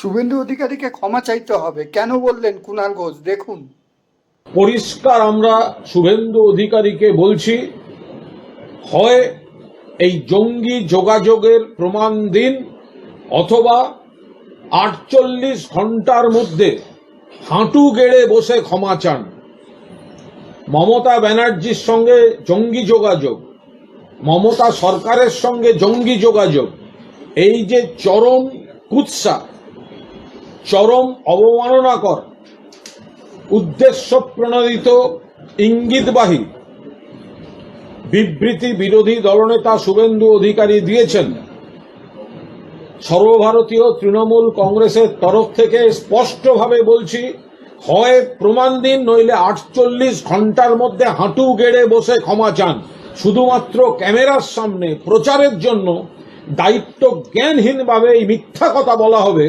শুভেন্দু অধিকারীকে ক্ষমা চাইতে হবে। কেন বললেন কুণাল ঘোষ? দেখুন। পরিষ্কার আমরা শুভেন্দু অধিকারীকে বলছি, হয় এই জঙ্গি যোগাযোগের প্রমাণ দিন অথবা আটচল্লিশ ঘণ্টার মধ্যে হাঁটু গেড়ে বসে ক্ষমা চান। মমতা ব্যানার্জির সঙ্গে জঙ্গি যোগাযোগ, মমতা সরকারের সঙ্গে জঙ্গি যোগাযোগ, এই যে চরম কুৎসা চরম অবমাননাকর উদ্দেশ্য প্রণোদিত ইঙ্গিতবাহী বিবৃতি বিরোধী দলনেতা শুভেন্দু অধিকারী দিয়েছেন। সর্বভারতীয় তৃণমূল কংগ্রেসের তরফ থেকে স্পষ্টভাবে বলছি, হয় প্রমাণ দিন, নইলে আটচল্লিশ ঘণ্টার মধ্যে হাঁটু গেড়ে বসে ক্ষমা চান। শুধুমাত্র ক্যামেরার সামনে প্রচারের জন্য দায়িত্ব জ্ঞানহীনভাবে এই মিথ্যা কথা বলা হবে।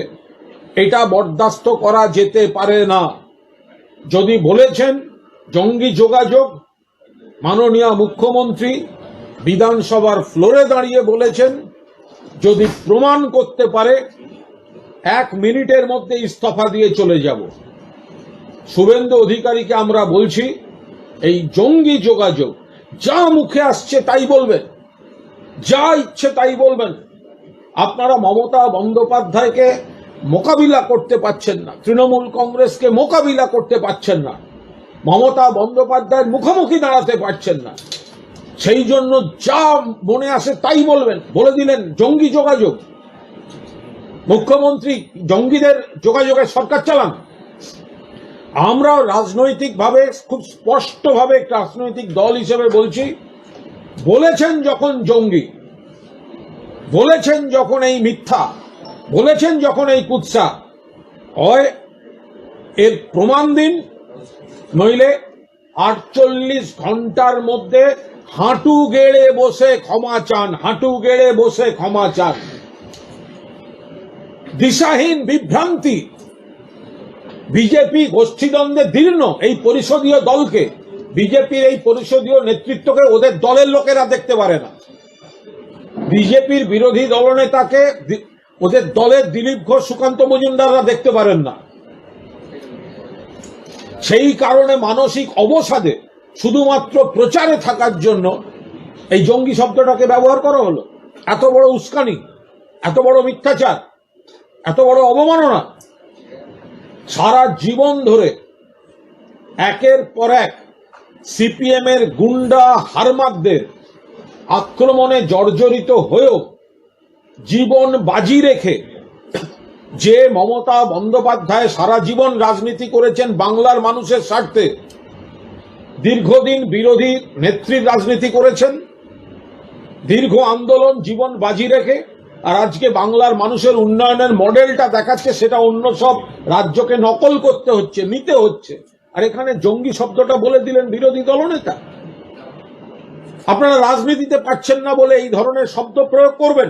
এটা বরদাস্ত করা যেতে পারে না। যদি বলেছেন, জঙ্গি যোগাযোগ, মাননীয় মুখ্যমন্ত্রী বিধানসভার ফ্লোরে দাঁড়িয়ে বলেছেন, যদি প্রমাণ করতে পারে, এক মিনিটের মধ্যে ইস্তফা দিয়ে চলে যাব। শুভেন্দু অধিকারীকে আমরা বলছি, এই জঙ্গি যোগাযোগ যা মুখে আসছে তাই বলবেন, যা ইচ্ছে তাই বলবেন। আপনারা মমতা বন্দ্যোপাধ্যায়কে মোকাবিলা করতে পারছেন না। তৃণমূল কংগ্রেসকে মোকাবিলা করতে পারছেন না। মমতা বন্দ্যোপাধ্যায়ের মুখোমুখি দাঁড়াতে পারছেন না। সেই জন্য যা মনে আসে তাই বলবেন। বলে দিলেন জঙ্গি যোগাযোগ। মুখ্যমন্ত্রী জঙ্গিদের যোগাযোগের সরকার চালান। আমরা রাজনৈতিকভাবে খুব স্পষ্টভাবে রাজনৈতিক দল হিসেবে বলছি, বলেছেন যখন জঙ্গি, বলেছেন যখন এই মিথ্যা বলেছেন যখন এই কুৎসা, হয় এর প্রমাণ দিন, নইলে আটচল্লিশ ঘণ্টার মধ্যে হাঁটু গেড়ে বসে ক্ষমা চান, হাঁটু গেড়ে বসে ক্ষমা চান। দিশাহীন বিভ্রান্তি, বিজেপি গোষ্ঠীদ্বন্দ্বে দীর্ণ এই পরিষদীয় দলকে, বিজেপির এই পরিষদীয় নেতৃত্বকে ওদের দলের লোকেরা দেখতে পারে না। বিজেপির বিরোধী দলনেতাকে ওদের দলের দিলীপ ঘোষ, সুকান্ত মজুমদাররা দেখতে পারেন না। সেই কারণে মানসিক অবসাদে শুধুমাত্র প্রচারে থাকার জন্য এই জঙ্গি শব্দটাকে ব্যবহার করা হলো। এত বড় উস্কানি, এত বড় মিথ্যাচার, এত বড় অবমাননা, সারা জীবন ধরে একের পর এক সিপিএম এর গুন্ডা হারমাকদের আক্রমণে জর্জরিত হয়েও জীবন বাজি রেখে যে মমতা বন্দ্যোপাধ্যায় সারা জীবন রাজনীতি করেছেন বাংলার মানুষের স্বার্থে, দীর্ঘদিন বিরোধী নেত্রীর রাজনীতি করেছেন, দীর্ঘ আন্দোলন জীবন বাজি রেখে, আর আজকে বাংলার মানুষের উন্নয়নের মডেলটা দেখাচ্ছে, সেটা অন্য সব রাজ্যকে নকল করতে হচ্ছে, নিতে হচ্ছে। আর এখানে জঙ্গি শব্দটা বলে দিলেন বিরোধী দলনেতা। আপনারা রাজনীতিতে পাচ্ছেন না বলে এই ধরনের শব্দ প্রয়োগ করবেন।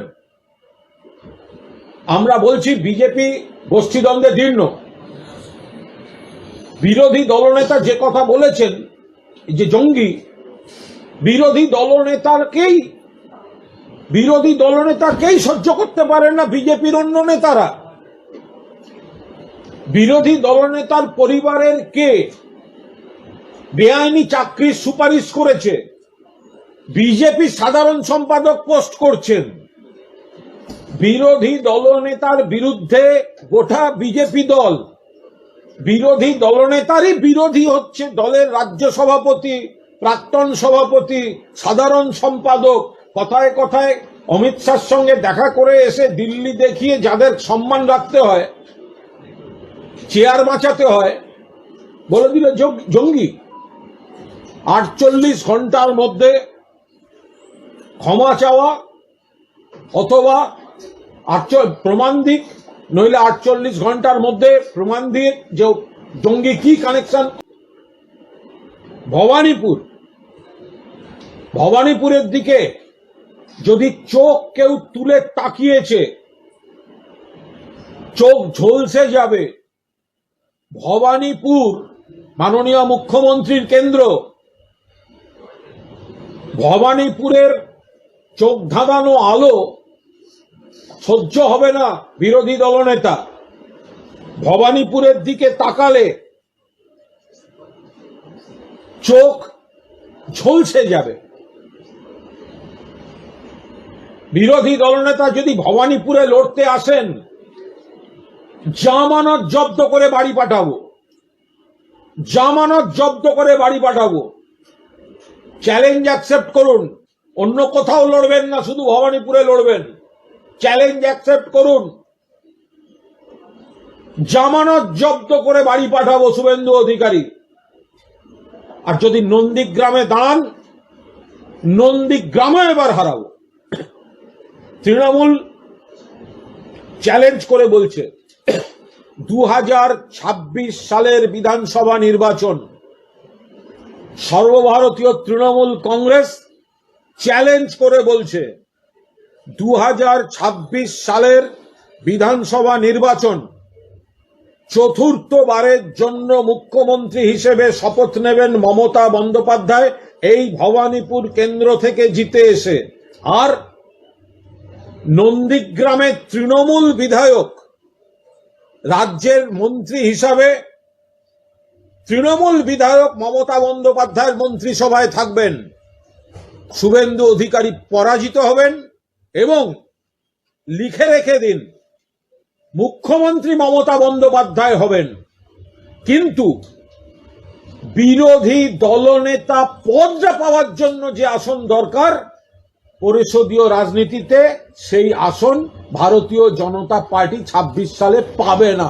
আমরা বলছি বিজেপি গোষ্ঠীদ্বন্দ্বে দীর্ণ। বিরোধী দলনেতা যে কথা বলেছেন যে জঙ্গি, বিরোধী দলনেতাকেই বিরোধী দলনেতাকেই সহ্য করতে পারেন না বিজেপির অন্য নেতারা। বিরোধী দলনেতার পরিবারের কে বেআইনি চাকরির সুপারিশ করেছে? বিজেপি সাধারণ সম্পাদক পোস্ট করছেন। বিরোধী দলনেতার বিরুদ্ধে গোটা বিজেপি দল। বিরোধী দলনেতারই বিরোধী হচ্ছে দলের রাজ্য সভাপতি, প্রাক্তন সভাপতি, সাধারণ সম্পাদক। কথায় কথায় অমিত শাহর সঙ্গে দেখা করে এসে দিল্লি দেখিয়ে যাদের সম্মান রাখতে হয়, চেয়ার বাঁচাতে হয়, বলে দিল জঙ্গি। আটচল্লিশ ঘণ্টার মধ্যে ক্ষমা চাওয়া অথবা প্রমাণ দিক, নইলে আটচল্লিশ ঘণ্টার মধ্যে প্রমাণ দিয়ে যে জঙ্গি কি কানেকশন ভবানীপুর। ভবানীপুরের দিকে যদি চোখ কেউ তুলে তাকিয়েছে, চোখ ঝলসে যাবে। ভবানীপুর মাননীয় মুখ্যমন্ত্রীর কেন্দ্র। ভবানীপুরের চোখ ধাঁধানো আলো সহ্য হবে না বিরোধী দলনেতা। ভবানীপুরের দিকে তাকালে চোখ ঝলসে যাবে। বিরোধী দলনেতা যদি ভবানীপুরে লড়তে আসেন, জামানত জব্দ করে বাড়ি পাঠাবো। জামানত জব্দ করে বাড়ি পাঠাবো। চ্যালেঞ্জ অ্যাকসেপ্ট করুন, অন্য কোথাও লড়বেন না, শুধু ভবানীপুরে লড়বেন। চ্যালেঞ্জ অ্যাকসেপ্ট করুন। জামানত জব্দ করে বাড়ি পাঠাবো শুভেন্দু অধিকারী। আর যদি নন্দীগ্রামে দাঁড়ান, নন্দীগ্রামে এবার হারাবো। তৃণমূল চ্যালেঞ্জ করে বলছে দু হাজার ছাব্বিশ সালের বিধানসভা নির্বাচন। সর্বভারতীয় তৃণমূল কংগ্রেস চ্যালেঞ্জ করে বলছে দু হাজার ছাব্বিশ সালের বিধানসভা নির্বাচন চতুর্থবারের জন্য মুখ্যমন্ত্রী হিসেবে শপথ নেবেন মমতা বন্দ্যোপাধ্যায়, এই ভবানীপুর কেন্দ্র থেকে জিতে এসে। আর নন্দীগ্রামের তৃণমূল বিধায়ক, রাজ্যের মন্ত্রী হিসাবে তৃণমূল বিধায়ক মমতা বন্দ্যোপাধ্যায়ের মন্ত্রিসভায় থাকবেন। শুভেন্দু অধিকারী পরাজিত হবেন। এবং লিখে রেখে দিন, মুখ্যমন্ত্রী মমতা বন্দ্যোপাধ্যায় হবেন। কিন্তু বিরোধী দলনেতা পদটা পাওয়ার জন্য যে আসন দরকার, পরিষদীয় রাজনীতিতে সেই আসন ভারতীয় জনতা পার্টি ২৬ সালে পাবে না।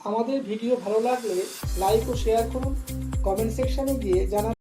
আমাদের ভিডিও ভালো লাগলে লাইক ও শেয়ার করুন। কমেন্ট সেকশনে গিয়ে জানান